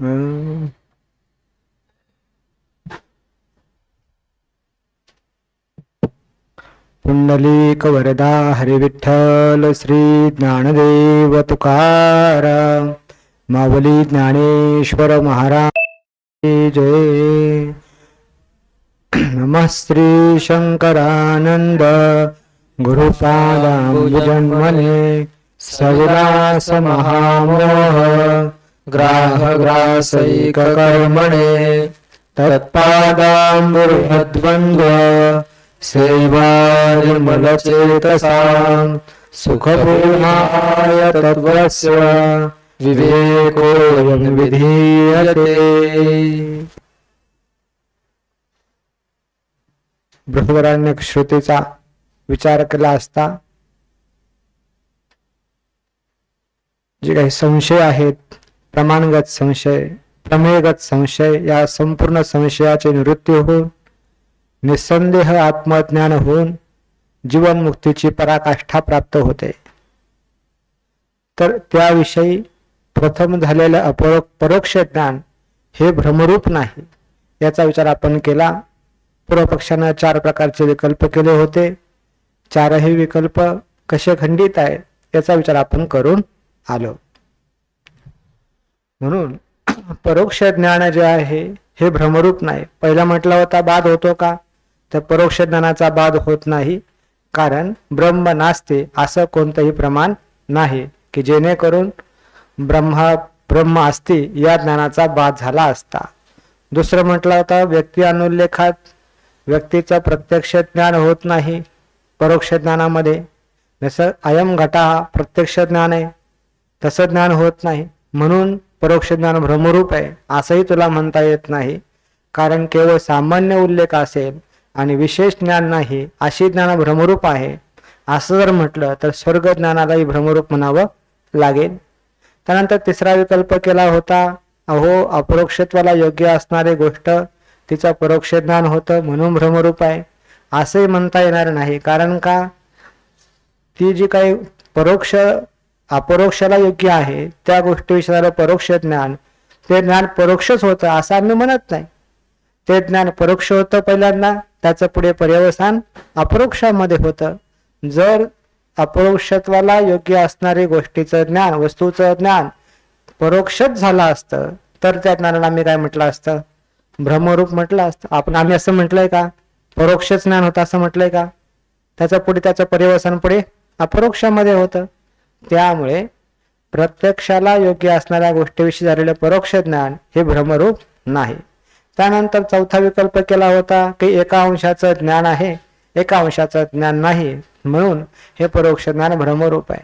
अं, पुंडलिक वरदा हरिविठ्ठल श्री ज्ञानदेव तुकाराम मावली ज्ञानेश्वर महाराज जय. नमः श्री शंकरानंद. जन्मने सविलास महामोह. ग्राहग्रासैककर्मणे ग्रासैक कर्मणे तत्पादांबुर्भद्वन्द्व सेवानिर्मलचेतसां सुखपूर्णाय तत्त्वस्य विवेको विधीयते। बृहदारण्य श्रुतीचा विचार केला असता जे काही संशय आहेत प्रमाणगत संशय प्रमेयगत संशय या संपूर्ण संशयाचे निवृत्ती होऊन निसंदेह आत्मज्ञान होऊन जीवनमुक्तीची पराकाष्ठा प्राप्त होते. तर त्याविषयी प्रथम झालेलं अपरो परोक्ष ज्ञान हे भ्रमरूप नाही. याचा विचार आपण केला. पूर्वपक्षानं चार प्रकारचे विकल्प केले होते. चारही विकल्प कसे खंडित आहेत याचा विचार आपण करून आलो. म्हणून परोक्ष ज्ञान जे आहे हे भ्रमरूप नाही. पहिला म्हटला होता बाद होतो का? तर परोक्ष ज्ञानाचा बाद होत नाही कारण ब्रह्म नास्ते असं कोणतंही प्रमाण नाही की जेणेकरून ब्रह्मा ब्रह्म असते या ज्ञानाचा बाद झाला असता. दुसरं म्हटलं होतं व्यक्ती अनुल्लेखात व्यक्तीचं प्रत्यक्ष ज्ञान होत नाही परोक्ष ज्ञानामध्ये. जसं अयम घटा हा प्रत्यक्ष ज्ञान आहे तसं ज्ञान होत नाही. म्हणून परोक्ष ज्ञान भ्रमरूप आहे असंही तुला म्हणता येत नाही. कारण केवळ सामान्य उल्लेख असेल आणि विशेष ज्ञान नाही अशी ज्ञान भ्रमरूप आहे. असं जर म्हटलं तर स्वर्ग ज्ञानालाही भ्रमरूप म्हणावं लागेल. त्यानंतर तिसरा विकल्प केला होता अहो अपरोक्षत्वाला योग्य असणारी गोष्ट तिचं परोक्ष ज्ञान होतं म्हणून भ्रमरूप आहे. असंही म्हणता येणार नाही. कारण का? ती जी काही परोक्ष अपरोक्षाला योग्य आहे त्या गोष्टीविषयी झालं परोक्ष ज्ञान ते ज्ञान परोक्षच होतं असं आम्ही म्हणत नाही. ते ज्ञान परोक्ष होतं पहिल्यांदा त्याचं पुढे पर्यवसान अपरोक्षामध्ये होतं. जर अपरोक्षत्वाला योग्य असणारी गोष्टीचं ज्ञान वस्तूचं ज्ञान परोक्षच झालं असतं तर त्या ज्ञानाला आम्ही काय म्हटलं असतं? भ्रमरूप म्हटलं असतं. आपण आम्ही असं म्हटलंय का? परोक्षच ज्ञान होतं असं म्हटलंय का? त्याचं पुढे त्याचं पर्यवसन पुढे अपरोक्षामध्ये होतं. त्यामुळे प्रत्यक्षाला योग्य असणाऱ्या गोष्टीविषयी झालेलं परोक्ष ज्ञान हे भ्रमरूप नाही. त्यानंतर चौथा विकल्प केला होता की एका अंशाचं ज्ञान आहे एका अंशाचं ज्ञान नाही म्हणून हे परोक्ष ज्ञान भ्रमरूप आहे.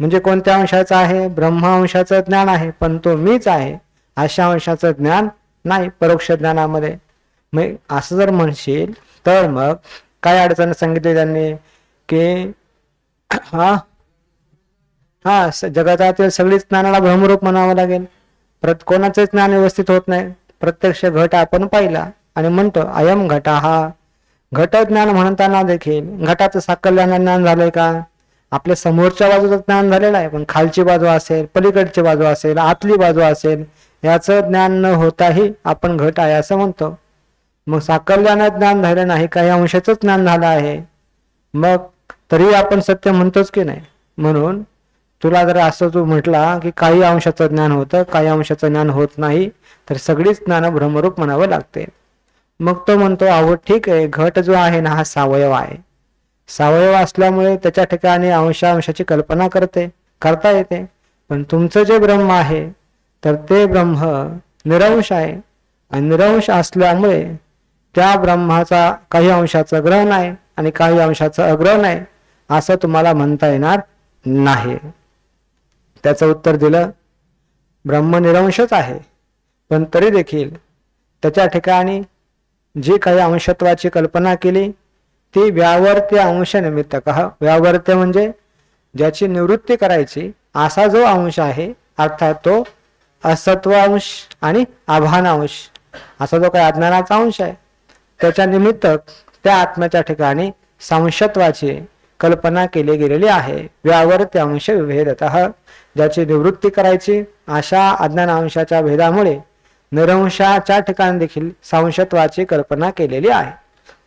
म्हणजे कोणत्या अंशाचं आहे? ब्रह्मांशाचं ज्ञान आहे पण तो मीच आहे अशा अंशाचं ज्ञान नाही परोक्ष ज्ञानामध्ये. मग असं जर म्हणशील तर मग काय अडचण सांगितली त्यांनी? की हा हा जगातील जगतातील सगळीच ज्ञानाला भ्रमरूप म्हणावं लागेल. प्रत कोणाचंच ज्ञान व्यवस्थित होत नाही. प्रत्यक्ष घट आपण पाहिला आणि म्हणतो अयम घटा. हा घट ज्ञान म्हणताना देखील घटाचं साकल्यानं ज्ञान झालंय का? आपल्या समोरच्या बाजूचं ज्ञान झालेलं आहे पण खालची बाजू असेल पलीकडची बाजू असेल आतली बाजू असेल याचं ज्ञान न होताही आपण घट आहे असं म्हणतो. मग साकल्यानं ज्ञान झालं नाही काही अंशाचं ज्ञान झालं आहे. मग तरी आपण सत्य म्हणतोच की नाही? म्हणून तुला जर असं तू म्हटला की काही अंशाचं ज्ञान होतं काही अंशाचं ज्ञान होत नाही तर सगळीच ज्ञान भ्रमरूप म्हणावं लागते. मग तो म्हणतो अहो ठीक आहे घट जो आहे ना हा सावयव आहे. सावयव असल्यामुळे त्याच्या ठिकाणी अंशा अंशाची कल्पना करते करता येते. पण तुमचं जे ब्रह्म आहे तर ते ब्रह्म निरंश आहे. आणि निरंश असल्यामुळे त्या ब्रह्माचा काही अंशाचं ग्रहण आहे आणि काही अंशाचं अग्रहण आहे असं तुम्हाला म्हणता येणार नाही. त्याचं उत्तर दिलं ब्रह्म निरंशच आहे पण तरी देखील त्याच्या ठिकाणी जी काही अंशत्वाची कल्पना केली ती व्यावर्त्य अंश निमित्त कह. व्यावर्त्य म्हणजे ज्याची निवृत्ती करायची असा जो अंश आहे अर्थात तो असत्व अंश आणि आभान अंश असा जो काही अज्ञानाचा अंश आहे त्याच्या निमित्त त्या आत्म्याच्या ठिकाणी संशत्वाची कल्पना केली गेलेली आहे. व्यावर्त्य अंश विभेदत. ज्याची निवृत्ती करायची अशा अज्ञान अंशाच्या भेदामुळे निरंशाच्या ठिकाणी देखील सांशत्वाची कल्पना केलेली आहे.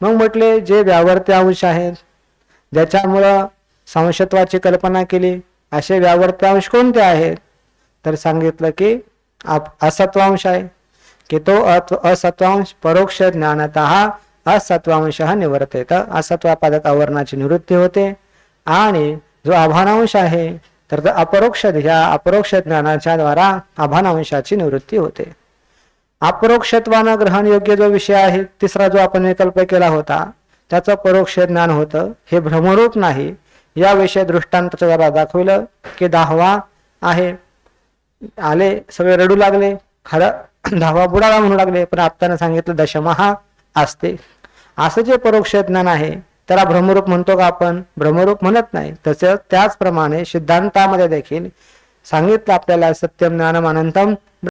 मग म्हटले जे व्यावर्त्य अंश आहेत ज्याच्यामुळं सांशत्वाची कल्पना केली असे व्यावर्त्य अंश कोणते आहेत तर सांगितलं की आप- असत्वांश आहे. की तो असत्वांश परोक्ष ज्ञानत असत्वांश निवर्तेत. असत्वापादक आवरणाची निवृत्ती होते. आणि जो आभानांश आहे तर अपरोक्ष ह्या अपरोक्ष ज्ञानाच्या द्वारा आभानांशाची निवृत्ती होते. अपरोक्षत्वानं ग्रहण योग्य जो विषय आहे तिसरा जो आपण विकल्प केला होता त्याचं परोक्ष ज्ञान होतं. हे भ्रमरूप नाही. या विषय दृष्टांताच्या द्वारा दाखवलं की दहावा आहे. आले सगळे रडू लागले. खरं दहावा बुडाला म्हणू लागले. पण आपल्याला सांगितलं दशमहा असते. असं जे परोक्ष ज्ञान आहे त्याला भ्रमरूप म्हणतो का आपण? भ्रमरूप म्हणत नाही. तसं त्याचप्रमाणे सिद्धांतामध्ये देखील सांगितलं आपल्याला सत्यम ज्ञानम अनंतम